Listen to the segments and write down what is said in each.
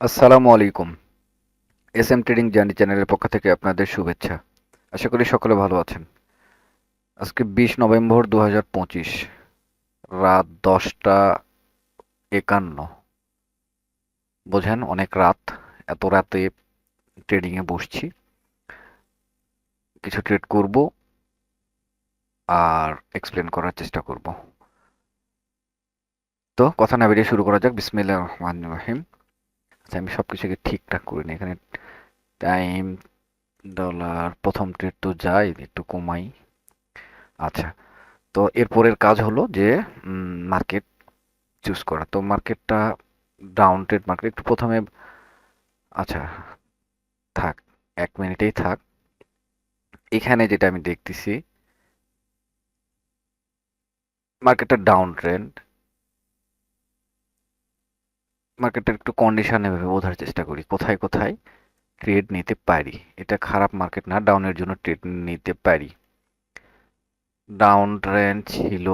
আসসালামু আলাইকুম। S M trading journey চ্যানেলের পক্ষ থেকে আপনাদের শুভেচ্ছা। আশা করি সকলে ভালো আছেন। আজকে বিশ নভেম্বর দু হাজার পঁচিশ, রাত দশটা একান্ন। বোঝেন, অনেক রাত, এত রাতে ট্রেডিংয়ে বসছি। কিছু ট্রেড করব আর এক্সপ্লেন করার চেষ্টা করব। তো, কথা না বেরিয়ে শুরু করা যাক। বিসমিল্লাহ রহমান রহিম। আচ্ছা আমি সব কিছুকে ঠিকঠাক করি না। এখানে টাইম ডলার প্রথম ট্রেড তো যাই, একটু কমাই। আচ্ছা তো এরপরের কাজ হলো যে মার্কেট চুজ করা। তো মার্কেটটা ডাউন ট্রেড মার্কেট একটু প্রথমে আচ্ছা থাক, এক মিনিটেই থাক। এখানে যেটা আমি দেখতেছি মার্কেটটা ডাউন ট্রেন্ড মার্কেটের একটু কন্ডিশন এভাবে বোঝার চেষ্টা করি, কোথায় কোথায় ট্রেড নিতে পারি। এটা খারাপ মার্কেট না ডাউনের জন্য ট্রেড নিতে পারি। ডাউন ট্রেন্ড ছিল,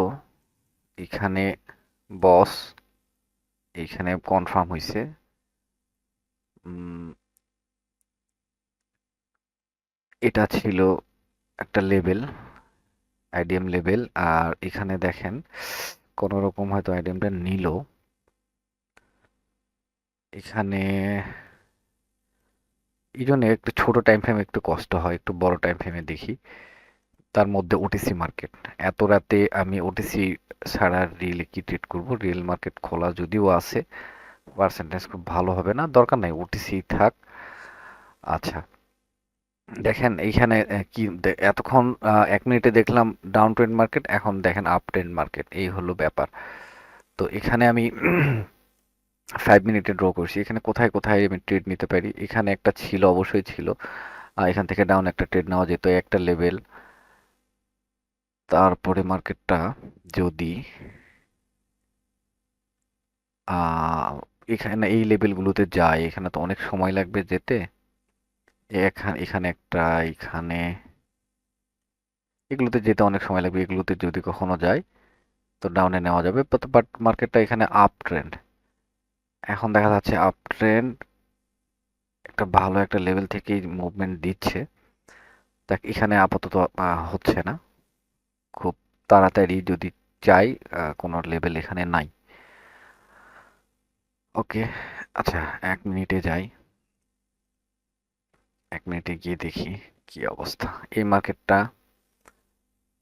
এখানে বস এইখানে কনফার্ম হয়েছে এটা ছিল একটা লেভেল আইডিএম লেভেল আর এখানে দেখেন কোনো রকম হয়তো আইডিএমটা নিল। এখানে এই জন্য একটু ছোট টাইম ফ্রেমে একটু কষ্ট হয়, একটু বড় টাইম ফ্রেমে দেখি। তার মধ্যে ওটিসি মার্কেট এত রাতে আমি ওটিসি ছাড়া রিয়েলে কি ট্রেড করব? রিয়েল মার্কেট খোলা যদিও আছে পার্সেন্টেজ খুব ভালো হবে না, দরকার নাই ওটিসি থাক। আচ্ছা দেখেন এইখানে কি এতক্ষণ এক মিনিটে দেখলাম ডাউন ট্রেন্ড মার্কেট এখন দেখেন আপ ট্রেন্ড মার্কেট এই হলো ব্যাপার। তো এখানে আমি ফাইভ মিনিটে ড্র করছি। এখানে কোথায় কোথায় আমি ট্রেড নিতে পারি? এখানে একটা ছিল, অবশ্যই ছিল। এখান থেকে ডাউন একটা ট্রেড নেওয়া যেত, একটা লেভেল তারপরে মার্কেটটা যদি এখানে এই লেভেলগুলোতে যায়, এখানে তো অনেক সময় লাগবে যেতে। এখানে এখানে একটা, এখানে এগুলোতে যেতে অনেক সময় লাগবে, এগুলোতে যদি কখনো যায় তো ডাউনে নেওয়া যাবে। বাট মার্কেটটা এখানে আপ ট্রেন্ড এখন দেখা যাচ্ছে আপ ট্রেন্ড একটা ভালো একটা লেভেল থেকেই মুভমেন্ট দিচ্ছে। দেখ, এখানে আপাতত হচ্ছে না। খুব তাড়াতাড়ি যদি চাই কোনো লেভেল এখানে নাই। ওকে আচ্ছা এক মিনিটে যাই। এক মিনিটে গিয়ে দেখি কি অবস্থা। এই মার্কেটটা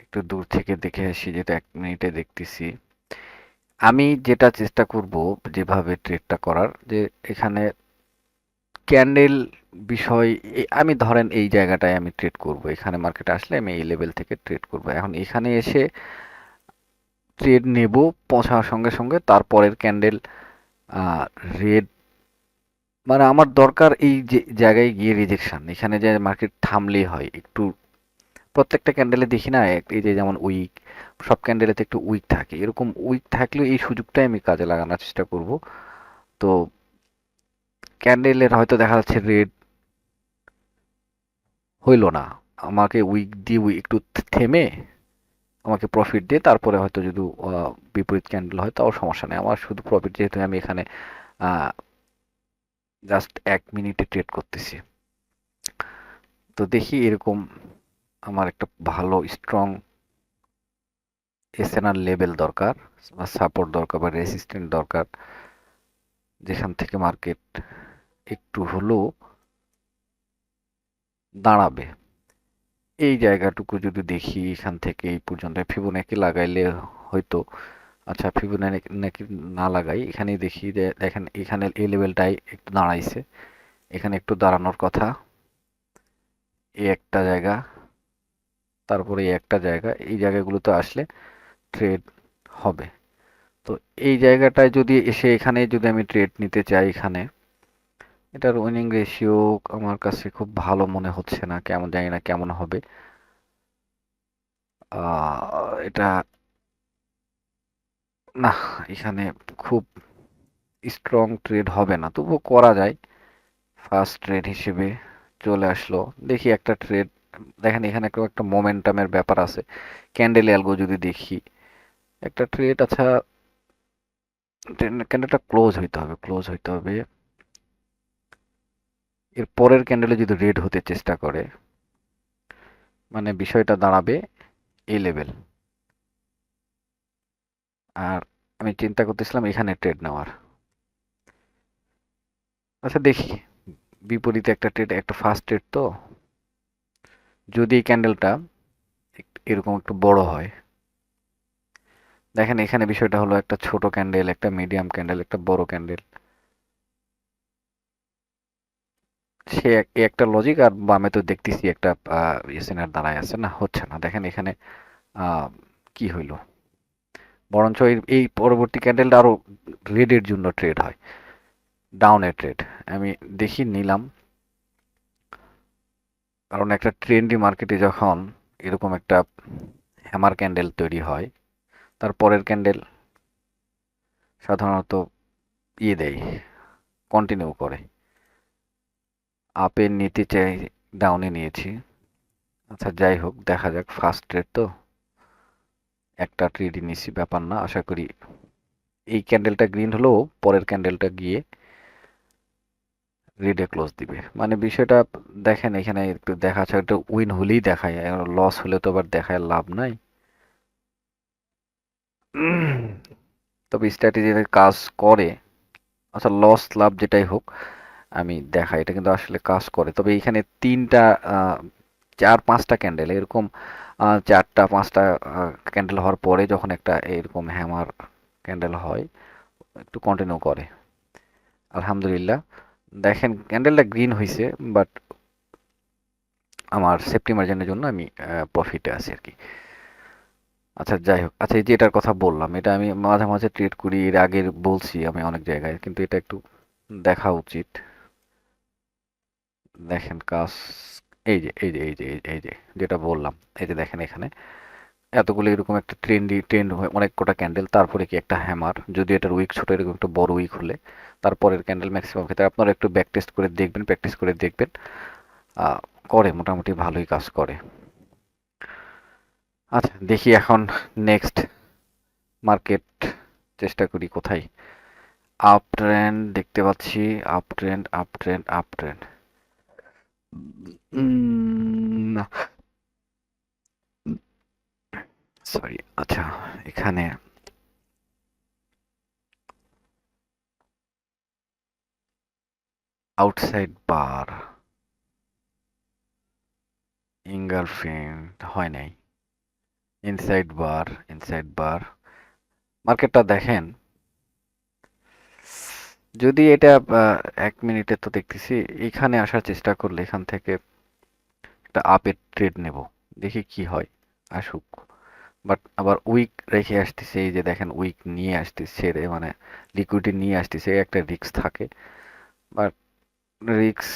একটু দূর থেকে দেখে আসি যেটা এক মিনিটে দেখতেছি। আমি যেটা চেষ্টা করব যেভাবে ট্রেডটা করার, যে এখানে ক্যান্ডেল বিষয় আমি ধরেন এই জায়গাটায় আমি ট্রেড করব। এখানে মার্কেটে আসলে আমি এই লেভেল থেকে ট্রেড করব। এখন এখানে এসে ট্রেড নেব পৌঁছার সঙ্গে সঙ্গে তারপরের ক্যান্ডেল রেড মানে আমার দরকার এই যে জায়গায় গিয়ে রিজেকশান এখানে যে মার্কেট থামলেই হয়, একটু প্রত্যেকটা ক্যান্ডেলে দেখি না এই যে যেমন উইক সব ক্যান্ডেলেতে একটু উইক থাকে। এরকম উইক থাকলেও এই সুযোগটাই আমি কাজে লাগানোর চেষ্টা করব। তো ক্যান্ডেলের হয়তো দেখা যাচ্ছে রেড হইল না। আমাকে উইক দিয়ে উইক একটু থেমে আমাকে প্রফিট দিয়ে তারপরে হয়তো যদি বিপরীত ক্যান্ডেল হয় তাও সমস্যা নেই। আমার শুধু প্রফিট যেহেতু আমি এখানে জাস্ট এক মিনিটে ট্রেড করতেছি। তো দেখি এরকম আমার একটা ভালো স্ট্রং এসএনআর লেভেল দরকার, বা সাপোর্ট দরকার, বা রেসিস্ট্যান্ট দরকার। যেখান থেকে মার্কেট একটু হলেও দাঁড়াবে। এই জায়গাটুকু যদি দেখি, এখান থেকে এই পর্যন্ত। ফিবোনাকি লাগাইলে হয়তো আচ্ছা ফিবোনাকি না লাগাই, এখানেই দেখি যে, দেখেন, এখানে এই লেভেলটাই একটু দাঁড়াইছে। এখানে একটু দাঁড়ানোর কথা। এই একটা জায়গা। তারপরে একটা জায়গা, এই জায়গাগুলোতে আসলে ট্রেড হবে। তো এই জায়গাটায় যদি এসে এখানে যদি আমি ট্রেড নিতে চাই এখানে, এটার উইনিং রেশিও আমার কাছে খুব ভালো মনে হচ্ছে না, কেমন জানি না কেমন হবে। এটা না, এখানে খুব স্ট্রং ট্রেড হবে না, তবুও করা যায়। ফার্স্ট ট্রেড হিসেবে চলে আসলো। দেখি একটা ট্রেড দেখেন, এখানে একটা মোমেন্টামের ব্যাপার আছে। ক্যান্ডেল অ্যালগো যদি দেখি, একটা ট্রেড আচ্ছা ক্যান্ডেলটা ক্লোজ হইতে হবে ক্লোজ হইতে হবে। এর পরের ক্যান্ডেলে যদি রেড হতে চেষ্টা করে মানে বিষয়টা দাঁড়াবে এই লেভেল আর আমি চিন্তা করতেছিলাম এখানে ট্রেড নেওয়ার। আচ্ছা দেখি, বিপরীতে একটা ট্রেড একটা ফার্স্ট ট্রেড তো? যদি এই ক্যান্ডেলটা এরকম একটু বড় হয়। দেখেন, এখানে বিষয়টা হলো একটা ছোট ক্যান্ডেল একটা মিডিয়াম ক্যান্ডেল একটা বড় ক্যান্ডেল সে একটা লজিক আর বামে তো দেখতেছি একটা এসএনআর দাঁড়ায় আছে না, হচ্ছে না। দেখেন, এখানে কি হইল? বরঞ্চ এই পরবর্তী ক্যান্ডেলটা আরও রেডের জন্য ট্রেড হয়। ডাউনের ট্রেড আমি দেখি, নিলাম। কারণ একটা ট্রেন্ডি মার্কেটে যখন এরকম একটা হ্যামার ক্যান্ডেল তৈরি হয়, তার পরের ক্যান্ডেল সাধারণত ইয়ে দেয় কন্টিনিউ করে। আপে নিতে চাই ডাউনে নিয়েছি। আচ্ছা যাই হোক, দেখা যাক ফার্স্ট ট্রেড তো একটা ট্রেডই নিছি ব্যাপার না, আশা করি এই ক্যান্ডেলটা গ্রিন হলেও পরের ক্যান্ডেলটা গিয়ে রেডে ক্লোজ দিবে। মানে বিষয়টা দেখেন, এখানে একটু দেখা আছে একটু উইন হলেই দেখায় লস হলে তো আবার দেখায় লাভ নাই। তবে স্ট্র্যাটেজি কাজ করে আচ্ছা লস লাভ যেটাই হোক, আমি দেখাই, এটা কিন্তু আসলে কাজ করে। তবে এখানে তিনটা চার, পাঁচটা ক্যান্ডেল এরকম চারটা, পাঁচটা ক্যান্ডেল হওয়ার পরে যখন একটা এরকম হ্যামার ক্যান্ডেল হয়, একটু কন্টিনিউ করে। আলহামদুলিল্লাহ দেখেন ক্যান্ডেলটা গ্রিন হয়েছে বাট আমার সেফটি মার্জিনের জন্য আমি প্রফিটে আছি আর কি। আচ্ছা যাই হোক। আচ্ছা এই যে এটার কথা বললাম, এটা আমি মাঝে মাঝে ট্রেড করি, এর আগে বলছি আমি অনেক জায়গায়, কিন্তু এটা একটু দেখা উচিত। দেখেন কাজ এই যে এই যে এই যে এই যে, যেটা বললাম, এই যে দেখেন এখানে। এতগুলো এরকম একটা ট্রেন্ডি ট্রেন্ড হয়, অনেক কটা ক্যান্ডেল তারপরে কি একটা হ্যামার যদি এটার উইক ছোটো এরকম একটা বড় উইক হলে, তারপরের ক্যান্ডেল ম্যাক্সিমাম ক্ষেত্রে আপনারা একটু ব্যাক টেস্ট করে দেখবেন প্র্যাকটিস করে দেখবেন করে, মোটামুটি ভালোই কাজ করে। আচ্ছা দেখি এখন নেক্সট মার্কেট চেষ্টা করি কোথায়। আপ ট্রেন্ড দেখতে পাচ্ছি up trend up trend up trend না। সরি আচ্ছা এখানে আউটসাইড বার ইঙ্গারফ্রেন্ড হয় নাই। ইনসাইড বার ইনসাইড বার মার্কেটটা দেখেন। যদি এটা এক মিনিটে তো দেখতেছি, এখানে আসার চেষ্টা করলে এখান থেকে একটা আপের ট্রেড নেব। দেখি কি হয়, আসুক। বাট আবার উইক রেখে আসতেছে, এই যে দেখেন উইক নিয়ে আসতেছে মানে লিকুইডিটি নিয়ে আসতেছে একটা রিক্স থাকে। বাট রিক্স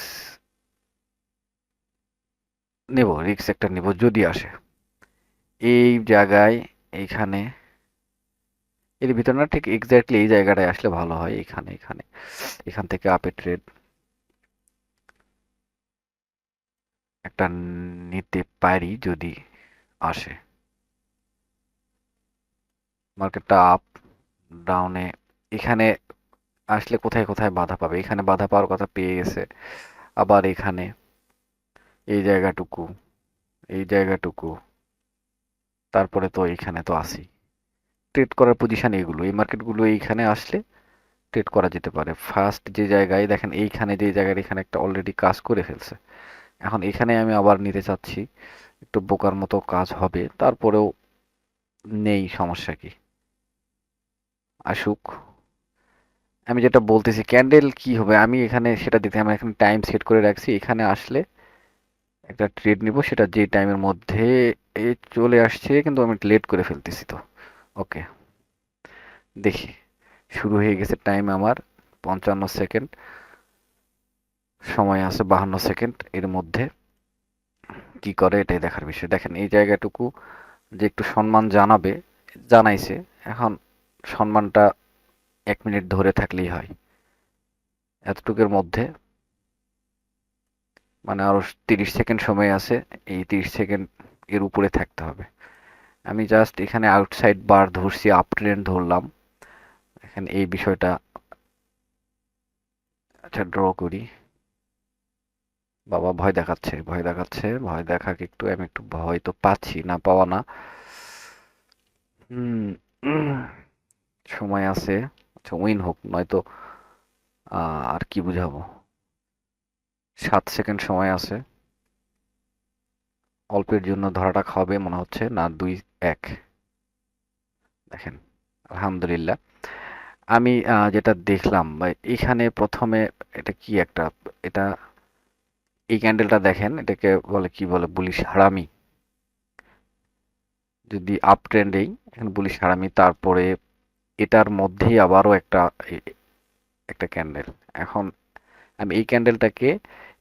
নেব রিক্স একটা নেব যদি আসে। এই জায়গায়, এইখানে, এর ভিতরে না ঠিক এক্স্যাক্টলি এই জায়গাটায় আসলে ভালো হয় এখানে এখানে এখান থেকে আপে ট্রেড একটা নিতে পারি যদি আসে। মার্কেটটা আপ ডাউনে এখানে আসলে কোথায় কোথায় বাধা পাবে? এখানে বাধা পাওয়ার কথা পেয়ে গেছে। আবার এখানে, এই জায়গাটুকু এই জায়গাটুকু। তারপরে তো এইখানে তো আসি ট্রেড করার পজিশান এগুলো। এই মার্কেটগুলো এইখানে আসলে ট্রেড করা যেতে পারে। ফার্স্ট যে জায়গায়, দেখেন এইখানে যে জায়গায় এখানে একটা অলরেডি কাজ করে ফেলছে। এখন এখানে আমি আবার নিতে চাচ্ছি। একটু বোকার মতো কাজ হবে। তারপরেও নেই, সমস্যা কি? আসুক। আমি যেটা বলতেছি ক্যান্ডেল কি হবে? আমি এখানে সেটা দেখতে, আমি এখানে টাইম সেট করে রাখছি। এখানে আসলে একটা ট্রেড নিব, সেটা যে টাইমের মধ্যে চলে আসছে, কিন্তু আমি লেট করে ফেলতেছি তো। ওকে দেখি। শুরু হয়ে গেছে টাইম আমার, পঞ্চান্ন সেকেন্ড সময় আছে বাহান্ন সেকেন্ড এর মধ্যে। কি করে, এটাই দেখার বিষয়। দেখেন, এই জায়গাটুকু যে একটু সম্মান জানাবে, জানাইছে। এখন সম্মানটা এক মিনিট ধরে থাকলেই হয়। এতটুকুর মধ্যে মানে আরও তিরিশ সেকেন্ড সময় আছে, এই তিরিশ সেকেন্ড এর উপরে থাকতে হবে। আমি জাস্ট এখানে আউটসাইড বার ধরছি আপ ট্রেন্ড ধরলাম। এখানে এই বিষয়টা আচ্ছা ড্র করি। বাবা, ভয় দেখাচ্ছে ভয় দেখাচ্ছে, ভয় দেখাকে একটু আমি একটু ভয় তো পাচ্ছি, না পাওয়া না। হুম সময় আছে আচ্ছা উইন হোক, নয়তো আর কি বুঝাবো? সাত সেকেন্ড সময় আছে। অল্পের জন্য ধরাটা খাওয়াবে মনে হচ্ছে, না, দুই, এক। দেখেন, আলহামদুলিল্লাহ। আমি যেটা দেখলাম এখানে প্রথমে এটা কি একটা, এটা, এই ক্যান্ডেলটা দেখেন, এটাকে বলে, কি বলে বুলিশ হারামি। যদি আপ ট্রেন্ডেই এখন বুলিশ হারামি, তারপরে এটার মধ্যেই আবারও একটা একটা ক্যান্ডেল এখন আমি এই ক্যান্ডেলটাকে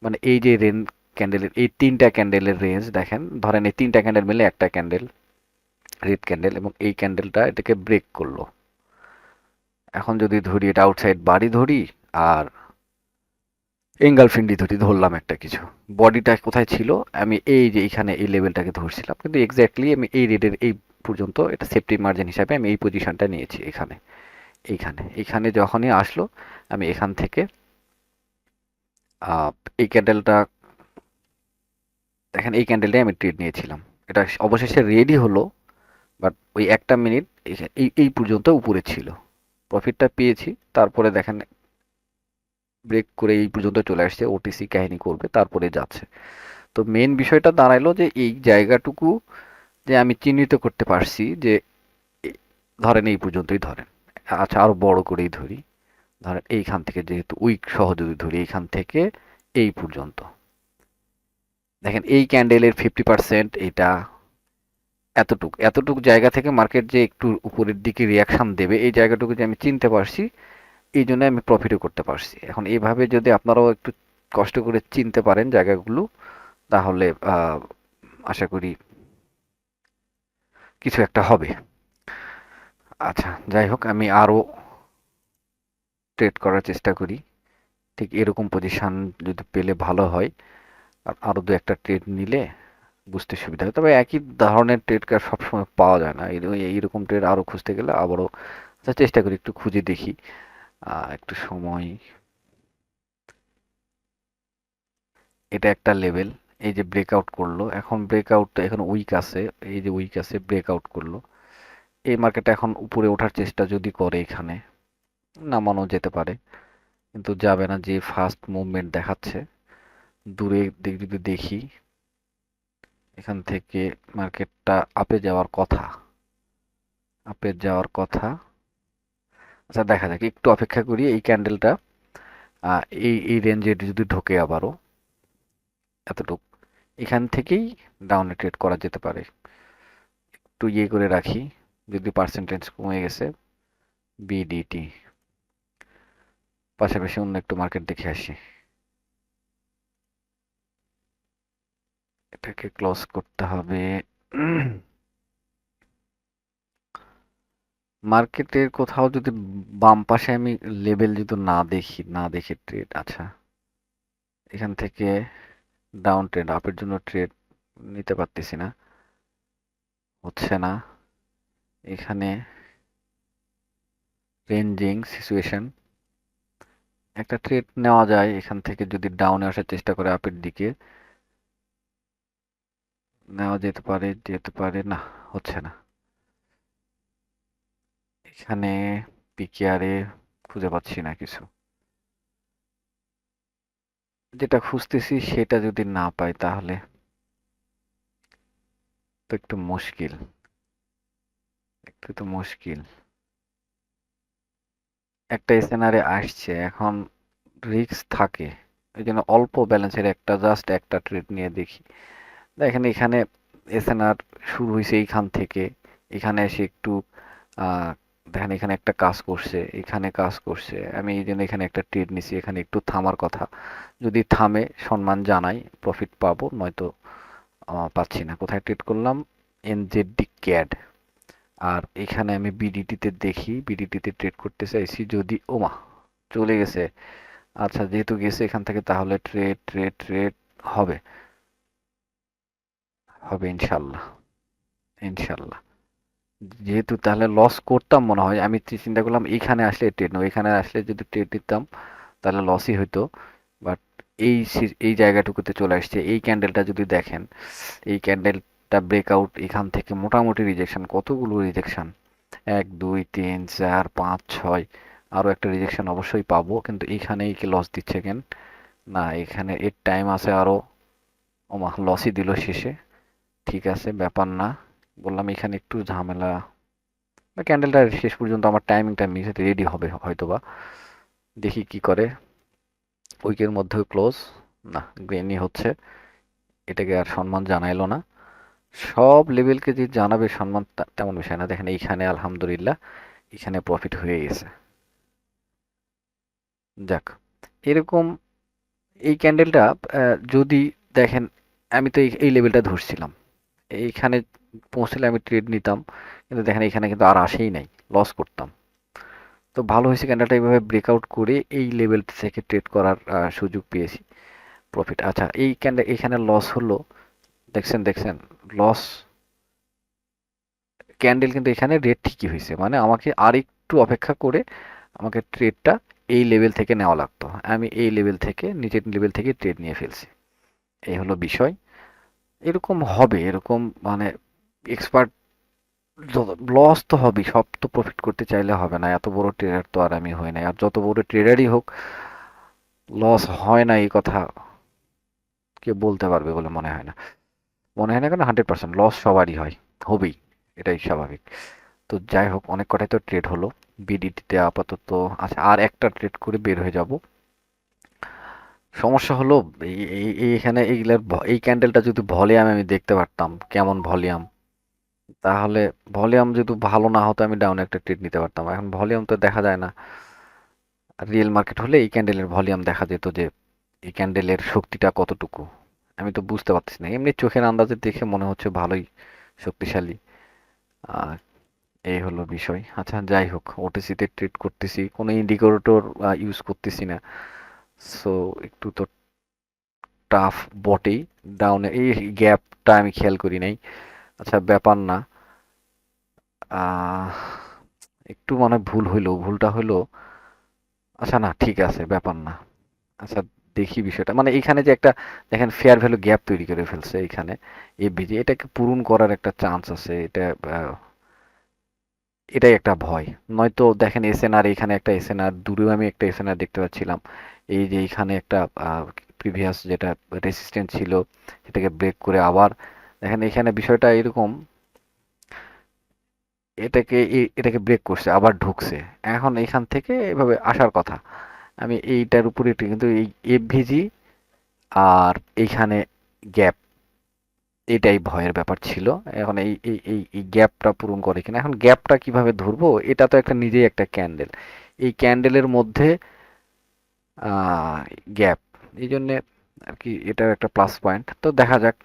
মানে এই যে রেন ক্যান্ডেলের এই তিনটা ক্যান্ডেলের রেঞ্জ দেখেন, ধরেন এই তিনটা ক্যান্ডেল মিলে একটা ক্যান্ডেল রেড ক্যান্ডেল এবং এই ক্যান্ডেলটা এটাকে ব্রেক করল। এখন যদি ধরি এটা আউটসাইড বাড়ি ধরি, আর এঙ্গালফিন্ডি ধরি, ধরলাম একটা কিছু। বডিটা কোথায় ছিল? আমি এই যে এখানে এই লেভেলটাকে ধরছিলাম। কিন্তু এক্স্যাক্টলি আমি এই রেডের এই পর্যন্ত এটা সেফটি মার্জিন হিসাবে আমি এই পজিশনটা নিয়েছি এখানে। এইখানে। এইখানে যখনই আসলো, আমি এখান থেকে এই ক্যান্ডেলটা দেখেন, এই ক্যান্ডেলটাই আমি ট্রেড নিয়েছিলাম। এটা অবশেষে রেডি হলো বাট ওই একটা মিনিট এই এই পর্যন্ত উপরে ছিল। প্রফিটটা পেয়েছি, তারপরে দেখেন ব্রেক করে এই পর্যন্ত চলে আসছে ওটিসি কাহিনী করবে, তারপরে যাচ্ছে। তো মেন বিষয়টা দাঁড়াইলো যে এই জায়গাটুকু যে আমি চিহ্নিত করতে পারছি যে ধরেন এই পর্যন্তই ধরেন। আচ্ছা আরও বড় করেই ধরি। ধরেন এইখান থেকে যেহেতু উইক সহ যদি ধরি, এইখান থেকে এই পর্যন্ত। দেখেন, এই ক্যান্ডেলের ফিফটি পার্সেন্ট এটা এতটুক। এতটুক জায়গা থেকে মার্কেট যে একটু উপরের দিকে রিয়াকশান দেবে, এই জায়গাটুকু যে আমি চিনতে পারছি, এই জন্য আমি প্রফিটও করতে পারছি। এখন এইভাবে যদি আপনারাও একটু কষ্ট করে চিনতে পারেন জায়গাগুলো, তাহলে আশা করি কিছু একটা হবে। আচ্ছা যাই হোক আমি আরও ট্রেড করার চেষ্টা করি। ঠিক এরকম পজিশান যদি পেলে ভালো হয় আর আরও দু একটা ট্রেড নিলে বুঝতে সুবিধা হয়। তবে একই ধরনের ট্রেড কার সবসময় পাওয়া যায় না। এই- এইরকম ট্রেড আরও খুঁজতে গেলে আবারও আচ্ছা, চেষ্টা করি একটু খুঁজে দেখি। একটু সময়। এটা একটা লেভেল এই যে ব্রেকআউট করল, এখন ব্রেকআউট এখন উইক আছে, এই যে উইক আছে ব্রেকআউট করল। এই মার্কেটে এখন উপরে ওঠার চেষ্টা যদি করে এখানে, নামানো যেতে পারে। কিন্তু যাবে না, যে ফার্স্ট মুভমেন্ট দেখাচ্ছে, দূরে যদি দেখি, এখান থেকে মার্কেটটা আপে যাওয়ার কথা আপে যাওয়ার কথা। আচ্ছা দেখা যাক, একটু অপেক্ষা করি এই ক্যান্ডেলটা এই এই রেঞ্জে যদি ঢোকে আবারও, এতটুক। এখান থেকেই ডাউনে ট্রেড করা যেতে পারে। একটু ইয়ে করে রাখি, যদি পার্সেন্টেজ কমে গেছে বিডিটি পাশাপাশি অন্য একটু মার্কেট দেখে আসি। এটাকে ক্লোজ করতে হবে। মার্কেটের কোথাও যদি বাম পাশে আমি লেভেল যদি না দেখি, না দেখে ট্রেড আচ্ছা। এখান থেকে ডাউন ট্রেড আপের জন্য ট্রেড নিতে পারতেছি না। হচ্ছে না। এখানে রেঞ্জিং সিচুয়েশন একটা ট্রেড নেওয়া যায়, এখান থেকে যদি ডাউনে আসার চেষ্টা করে আপের দিকে, নেওয়া যেতে পারে যেতে পারে, না, হচ্ছে না। এখানে পিকেআরে খুঁজে পাচ্ছি না কিছু। যেটা খুঁজতেছি সেটা যদি না পাই তাহলে তো একটু মুশকিল। একটু তো মুশকিল। একটা এসএনআরে আসছে, এখন রিস্ক থাকে। ওই জন্য অল্প ব্যালেন্সের একটা জাস্ট একটা ট্রেড নিয়ে দেখি। দেখেন এখানে এসএনআর শুরু হয়েছে এইখান থেকে। এখানে এসে একটু দেখেন, এখানে একটা কাজ করছে, এখানে কাজ করছে। আমি এই জন্য এখানে একটা ট্রেড নিছি, এখানে একটু থামার কথা। যদি থামে, সম্মান জানাই প্রফিট পাবো, নয়তো পাচ্ছি না। কোথায় ট্রেড করলাম? এনজেডডি ক্যাড আর এখানে আমি বিডিটিতে দেখি বিডিটিতে ট্রেড করতে চাইছি যদি, ওমা, চলে গেছে। আচ্ছা যেহেতু গেছে এখান থেকে, তাহলে ট্রেড ট্রেড ট্রেড হবে। হবে ইনশাল্লাহ ইনশাল্লাহ। যেহেতু তাহলে লস করতাম মনে হয়, আমি চিন্তা করলাম এইখানে আসলে ট্রেড নেব। এখানে আসলে যদি ট্রেড নিতাম তাহলে লসই হইতো। বাট এই এই জায়গাটুকুতে চলে আসছে। এই ক্যান্ডেলটা যদি দেখেন, এই ক্যান্ডেলটা ব্রেকআউট এখান থেকে মোটামুটি রিজেকশন কতগুলো রিজেকশন এক, দুই, তিন, চার, পাঁচ, ছয়, আরও একটা রিজেকশন অবশ্যই পাবো। কিন্তু এইখানেই কি লস দিচ্ছে কেন? না, এখানে এর টাইম আছে আরও। ওমা লসই দিল শেষে। ঠিক আছে, ব্যাপার না। বললাম, এখানে একটু ঝামেলা। বা ক্যান্ডেলটা শেষ পর্যন্ত আমার টাইমিংটা মিস রেডি হবে হয়তোবা। দেখি কি করে। উইকের মধ্যেও ক্লোজ না গ্রেনই হচ্ছে। এটাকে আর সম্মান জানাইলো না। সব লেভেলকে যে জানাবে সম্মান তেমন বিষয় না। দেখেন, এইখানে আলহামদুলিল্লাহ, এখানে প্রফিট হয়ে গেছে। যাক, এরকম এই ক্যান্ডেলটা যদি দেখেন, আমি তো এই লেভেলটা ধরছিলাম। এইখানে পৌঁছলে আমি ট্রেড নিতাম, কিন্তু দেখেন এখানে কিন্তু আর আসেই নাই লস করতাম। তো ভালো হয়েছে ক্যান্ডেলটা এইভাবে ব্রেকআউট করে এই লেভেল থেকে ট্রেড করার সুযোগ পেয়েছি প্রফিট আচ্ছা এই ক্যান্ডেল এখানে লস হলো, দেখছেন দেখছেন লস ক্যান্ডেল কিন্তু এখানে রেট ঠিকই হয়েছে মানে আমাকে আর একটু অপেক্ষা করে আমাকে ট্রেডটা এই লেভেল থেকে নেওয়া লাগতো, আমি এই লেভেল থেকে, নিচের লেভেল থেকে ট্রেড নিয়ে ফেলছি। এই হলো বিষয়। এরকম হবে, এরকম মানে এক্সপার্ট লস তো হবে সব তো প্রফিট করতে চাইলে হবে না, এত বড় ট্রেডার তো আর আমি হই না আর যত বড় ট্রেডারই হোক লস হয় না এই কথা কে বলতে পারবে বলে মনে হয় না। মনে হয় না কেন? হান্ড্রেড পার্সেন্ট লস সবারই হয়, হবেই, এটাই স্বাভাবিক। তো যাই হোক, অনেক কটাই তো ট্রেড হলো বিডিটিতে আপাতত আচ্ছা আর একটা ট্রেড করে বের হয়ে যাব। সমস্যা হলো, এই, এই- এই এখানে এইগুলার এই ক্যান্ডেলটা যদি ভলিউম আমি দেখতে পারতাম, কেমন ভলিউম তাহলে ভলিউম যদি ভালো না হতো, আমি ডাউনে একটা ট্রেড নিতে পারতাম। এখন ভলিউম তো দেখা যায় না। রিয়েল মার্কেট হলে এই ক্যান্ডেলের ভলিউম দেখা যেত যে, এই ক্যান্ডেলের শক্তিটা কতটুকু? আমি তো বুঝতে পারতেছি না। এমনি চোখের আন্দাজে দেখে মনে হচ্ছে ভালোই শক্তিশালী। এই হলো বিষয়। আচ্ছা যাই হোক ওটিসিতে ট্রেড করতেছি। কোনো ইন্ডিকেটর ইউজ করতেছি না। সো একটু তো টাফ বটেই। ডাউনে এই গ্যাপটা আমি খেয়াল করি নাই। আচ্ছা ব্যাপার না। একটু মানে ভুল হইল, ভুলটা হইল। আচ্ছা না, ঠিক আছে, ব্যাপার না। আচ্ছা দেখি বিষয়টা। মানে এখানে যে একটা, দেখেন ফেয়ার ভ্যালু গ্যাপ তৈরি করে ফেলছে এখানে এফবিজি এটাকে পূরণ করার একটা চান্স আছে। এটা এটাই একটা ভয়। নয়তো, দেখেন এসএনআর এখানে একটা এসএনআর দূরেও আমি একটা এসএনআর দেখতে পাচ্ছিলাম। এই যে এখানে একটা প্রিভিয়াস যেটা রেসিস্ট্যান্ট ছিল, সেটাকে ব্রেক করে আবার দেখেন, এখানে বিষয়টা এরকম। এটাকে এটাকে ব্রেক করছে, আবার ঢুকছে। এখন এখান থেকে এভাবে আসার কথা। আমি এইটার উপরে কিন্তু এই এফভিজি আর এইখানে গ্যাপ এটাই ভয়ের ব্যাপার ছিল। এখন এই এই এই এই গ্যাপটা পূরণ করে কিনা। এখন গ্যাপটা কীভাবে ধরবো, এটা তো একটা নিজেই একটা ক্যান্ডেল এই ক্যান্ডেলের মধ্যে গ্যাপ এই জন্যে আর কি এটার একটা প্লাস পয়েন্ট তো দেখা যাক।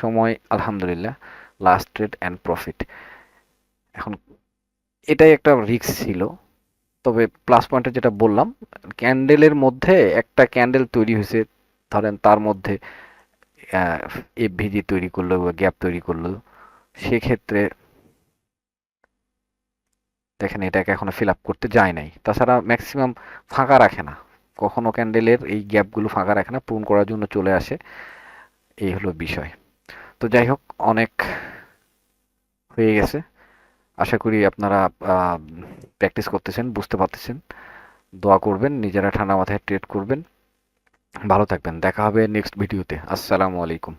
সময়, আলহামদুলিল্লাহ লাস্ট ট্রেড অ্যান্ড প্রফিট এখন এটাই একটা রিস্ক ছিল, তবে প্লাস পয়েন্টে যেটা বললাম ক্যান্ডেলের মধ্যে একটা ক্যান্ডেল তৈরি হয়েছে, ধরেন তার মধ্যে এফভিজি তৈরি করল বা গ্যাপ তৈরি করল, সেক্ষেত্রে দেখেন এটাকে এখনও ফিল আপ করতে যায় নাই। তাছাড়া ম্যাক্সিমাম ফাঁকা রাখে না, কখনো ক্যান্ডেলের এই গ্যাপগুলো ফাঁকা রাখে না, পূরণ করার জন্য চলে আসে, এই হলো বিষয়। তো যাই হোক, অনেক হয়ে গেছে। আশা করি আপনারা প্র্যাকটিস করতেছেন, বুঝতে পারতেছেন। দোয়া করবেন, নিজেরা ঠান্ডা মাথায় ট্রেড করবেন। ভালো থাকবেন। দেখা হবে নেক্সট ভিডিওতে আসসালামু আলাইকুম।